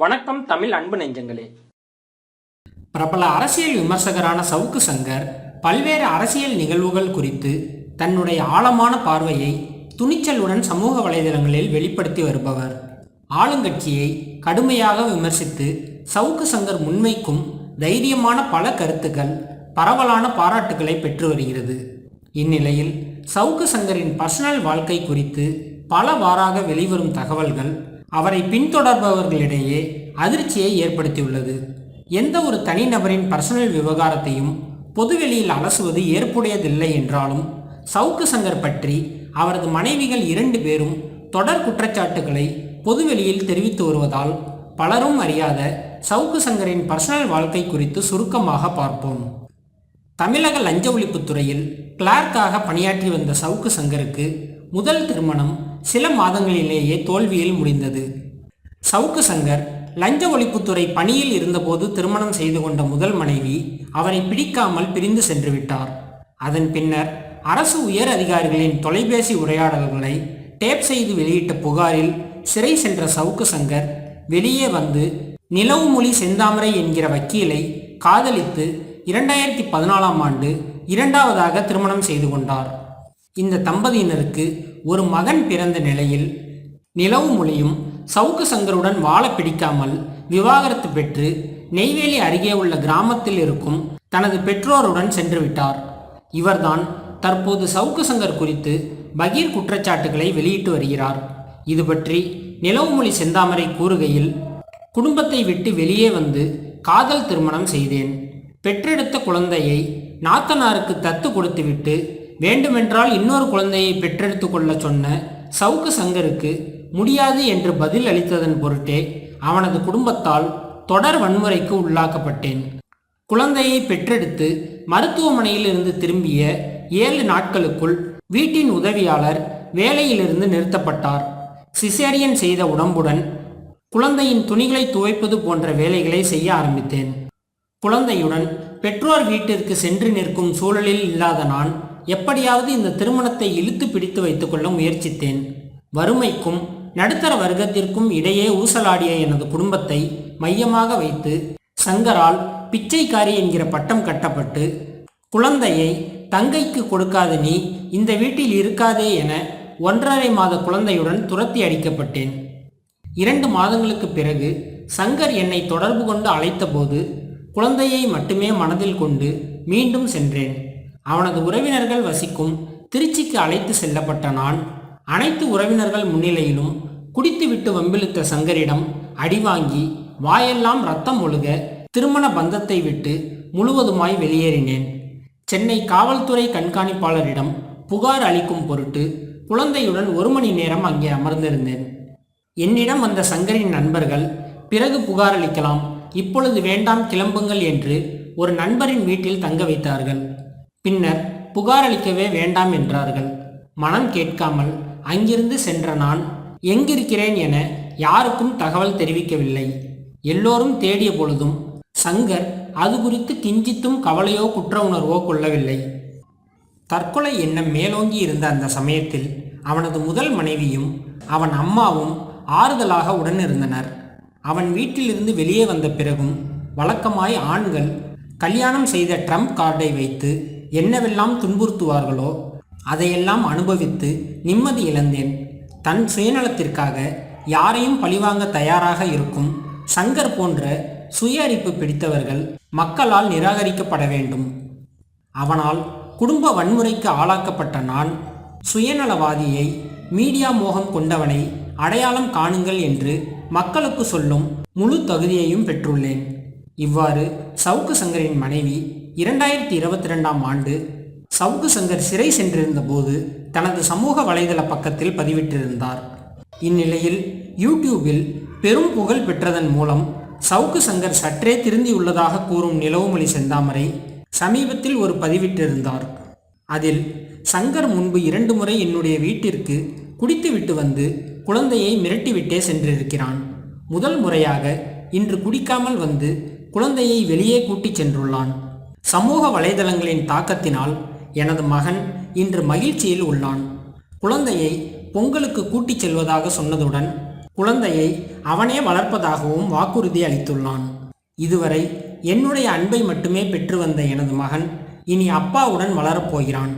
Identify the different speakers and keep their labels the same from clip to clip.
Speaker 1: வணக்கம் தமிழ் அன்பு நெஞ்சங்களே.
Speaker 2: பிரபல அரசியல் விமர்சகரான சவுக்கு சங்கர் பல்வேறு அரசியல் நிகழ்வுகள் குறித்து தன்னுடைய ஆழமான பார்வையை துணிச்சலுடன் சமூக வலைதளங்களில் வெளிப்படுத்தி வருபவர். ஆளுங்கட்சியை கடுமையாக விமர்சித்து சவுக்கு சங்கர் முன்வைக்கும் தைரியமான பல கருத்துக்கள் பரவலான பாராட்டுகளை பெற்று வருகிறது. இந்நிலையில் சவுக்கு சங்கரின் பர்சனல் வாழ்க்கை குறித்து பல வாராக வெளிவரும் தகவல்கள் அவரை பின்தொடர்பவர்களிடையே அதிர்ச்சியை ஏற்படுத்தியுள்ளது. எந்த ஒரு தனிநபரின் பர்சனல் விவகாரத்தையும் பொதுவெளியில் அலசுவது ஏற்புடையதில்லை என்றாலும் சவுக்கு சங்கர் பற்றி அவரது மனைவிகள் இரண்டு பேரும் தொடர் குற்றச்சாட்டுகளை பொதுவெளியில் தெரிவித்து வருவதால் பலரும் அறியாத சவுக்கு சங்கரின் பர்சனல் வாழ்க்கை குறித்து சுருக்கமாக பார்ப்போம். தமிழக லஞ்ச ஒழிப்புத்துறையில் கிளார்க்காக பணியாற்றி வந்த சவுக்கு சங்கருக்கு முதல் திருமணம் சில மாதங்களிலேயே தோல்வியில் முடிந்தது. சவுக்கு சங்கர் லஞ்ச ஒழிப்புத்துறை பணியில் இருந்தபோது திருமணம் செய்து கொண்ட முதல் மனைவி அவரை பிடிக்காமல் பிரிந்து சென்று விட்டார். அதன் பின்னர் அரசு உயர் அதிகாரிகளின் தொலைபேசி உரையாடல்களை டேப் செய்து வெளியிட்ட புகாரில் சிறை சென்ற சவுக்கு சங்கர் வெளியே வந்து நிலவுமொழி செந்தாமரை என்கிற வக்கீலை காதலித்து இரண்டாயிரத்தி பதினாலாம் ஆண்டு இரண்டாவதாக திருமணம் செய்து கொண்டார். இந்த தம்பதியினருக்கு ஒரு மகன் பிறந்த நிலையில் நிலவு மொழியும் சவுக்கு சங்கருடன் வாழ பிடிக்காமல் விவாகரத்து பெற்று நெய்வேலி அருகே உள்ள கிராமத்தில் இருக்கும் தனது பெற்றோருடன் சென்று விட்டார். இவர்தான் தற்போது சவுக்கு சங்கர் குறித்து பகீர் குற்றச்சாட்டுகளை வெளியிட்டு வருகிறார். இது பற்றி நிலவுமொழி செந்தாமரை கூறுகையில் குடும்பத்தை விட்டு வெளியே வந்து காதல் திருமணம் செய்தேன். பெற்றெடுத்த குழந்தையை நாத்தனாருக்கு தத்து கொடுத்துவிட்டு வேண்டுமென்றால் இன்னொரு குழந்தையை பெற்றெடுத்து கொள்ள சொன்ன சவுக்கு சங்கருக்கு முடியாது என்று பதில் அளித்ததன் பொருட்டே அவனது குடும்பத்தால் தொடர் வன்முறைக்கு உள்ளாக்கப்பட்டேன். குழந்தையை பெற்றெடுத்து மருத்துவமனையில் இருந்து திரும்பிய ஏழு நாட்களுக்குள் வீட்டின் உதவியாளர் வேலையிலிருந்து நிறுத்தப்பட்டார். சிசேரியன் செய்த உடம்புடன் குழந்தையின் துணிகளை துவைப்பது போன்ற வேலைகளை செய்ய ஆரம்பித்தேன். குழந்தையுடன் பெற்றோர் வீட்டிற்கு சென்று நிற்கும் சூழலில் இல்லாத நான் எப்படியாவது இந்த திருமணத்தை இழுத்து பிடித்து வைத்துக்கொள்ள முயற்சித்தேன். வறுமைக்கும் நடுத்தர வர்க்கத்திற்கும் இடையே ஊசலாடிய எனது குடும்பத்தை மையமாக வைத்து சங்கரால் பிச்சைக்காரி என்கிற பட்டம் கட்டப்பட்டு குழந்தையை தங்கைக்கு கொடுக்காத நீ இந்த வீட்டில் இருக்காதே என ஒன்றரை மாத குழந்தையுடன் துரத்தி அடிக்கப்பட்டேன். இரண்டு மாதங்களுக்கு பிறகு சங்கர் என்னை தொடர்பு கொண்டு அழைத்தபோது குழந்தையை மட்டுமே மனதில் கொண்டு மீண்டும் சென்றேன். அவனது உறவினர்கள் வசிக்கும் திருச்சிக்கு அழைத்து செல்லப்பட்ட நான் அனைத்து உறவினர்கள் முன்னிலையிலும் குடித்துவிட்டு வம்பிழுத்த சங்கரிடம் அடிவாங்கி வாயெல்லாம் ரத்தம் ஒழுக திருமண பந்தத்தை விட்டு முழுவதுமாய் வெளியேறினேன். சென்னை காவல்துறை கண்காணிப்பாளரிடம் புகார் அளிக்கும் பொருட்டு குழந்தையுடன் ஒரு மணி நேரம் அங்கே அமர்ந்திருந்தேன். என்னிடம் வந்த சங்கரின் நண்பர்கள் பிறகு புகார் அளிக்கலாம் இப்பொழுது வேண்டாம் கிளம்புங்கள் என்று ஒரு நண்பரின் வீட்டில் தங்க வைத்தார்கள். பின்னர் புகாரளிக்கவே வேண்டாம் என்றார்கள். மனம் கேட்காமல் அங்கிருந்து சென்ற நான் எங்கிருக்கிறேன் என யாருக்கும் தகவல் தெரிவிக்கவில்லை. எல்லோரும் தேடிய பொழுதும் சங்கர் அது குறித்து கிஞ்சித்தும் கவலையோ குற்ற உணர்வோ கொள்ளவில்லை. தற்கொலை எண்ணம் மேலோங்கி இருந்த அந்த சமயத்தில் அவனது முதல் மனைவியும் அவன் அம்மாவும் ஆறுதலாக உடன் இருந்தனர். அவன் வீட்டிலிருந்து வெளியே வந்த பிறகும் வழக்கமாய் ஆண்கள் கல்யாணம் செய்த ட்ரம்ப் கார்டை வைத்து என்னவெல்லாம் துன்புறுத்துவார்களோ அதையெல்லாம் அனுபவித்து நிம்மதி இழந்தேன். தன் சுயநலத்திற்காக யாரையும் பழிவாங்க தயாராக இருக்கும் சங்கர் போன்ற சுய அரிப்பு பிடித்தவர்கள் மக்களால் நிராகரிக்கப்பட வேண்டும். அவனால் குடும்ப வன்முறைக்கு ஆளாக்கப்பட்ட நான் சுயநலவாதியை மீடியா மோகம் கொண்டவனை அடையாளம் காணுங்கள் என்று மக்களுக்கு சொல்லும் முழு தகுதியையும் பெற்றுள்ளேன். இவ்வாறு சவுக்கு சங்கரின் மனைவி இரண்டாயிரத்தி இருபத்தி ரெண்டாம் ஆண்டு சவுக்கு சங்கர் சிறை சென்றிருந்த போது தனது சமூக வலைதள பக்கத்தில் பதிவிட்டிருந்தார். இந்நிலையில் யூடியூபில் பெரும் புகழ் பெற்றதன் மூலம் சவுக்கு சங்கர் சற்றே திருந்தியுள்ளதாக கூறும் நிலவுமொழி செந்தாமரை சமீபத்தில் ஒரு பதிவிட்டிருந்தார். அதில் சங்கர் முன்பு இரண்டு முறை என்னுடைய வீட்டிற்கு குடித்துவிட்டு வந்து குழந்தையை மிரட்டிவிட்டே சென்றிருக்கிறான். முதல் முறையாக இன்று குடிக்காமல் வந்து குழந்தையை வெளியே கூட்டிச் சென்றுள்ளான். சமூக வலைதளங்களின் தாக்கத்தினால் எனது மகன் இன்று மகிழ்ச்சியில் உள்ளான். குழந்தையை பொங்கலுக்கு கூட்டிச் செல்வதாக சொன்னதுடன் குழந்தையை அவனே வளர்ப்பதாகவும் வாக்குறுதி அளித்துள்ளான். இதுவரை என்னுடைய அன்பை மட்டுமே பெற்று வந்த எனது மகன் இனி அப்பாவுடன் வளரப்போகிறான்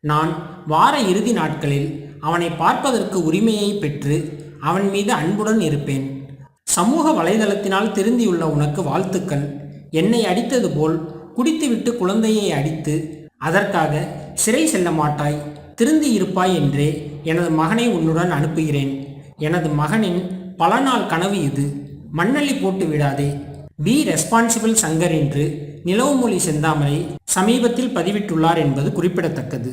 Speaker 2: நான் வார இறுதி நாட்களில் அவனை பார்ப்பதற்கு உரிமையை பெற்று அவன் மீது அன்புடன் இருப்பேன். சமூக வலைதளத்தினால் திருந்தியுள்ள உனக்கு வாழ்த்துக்கள். என்னை அடித்தது போல் குடித்துவிட்டு குழந்தையை அடித்து அதற்காக சிறை செல்ல மாட்டாய் திருந்தி இருப்பாய் என்றே எனது மகனை உன்னுடன் அனுப்புகிறேன். எனது மகனின் பல நாள் கனவு இது. மண்ணள்ளி போட்டு விடாதே. பி ரெஸ்பான்சிபிள் சங்கர் என்று நிலவுமொழி செந்தாமரை சமீபத்தில் பதிவிட்டுள்ளார் என்பது குறிப்பிடத்தக்கது.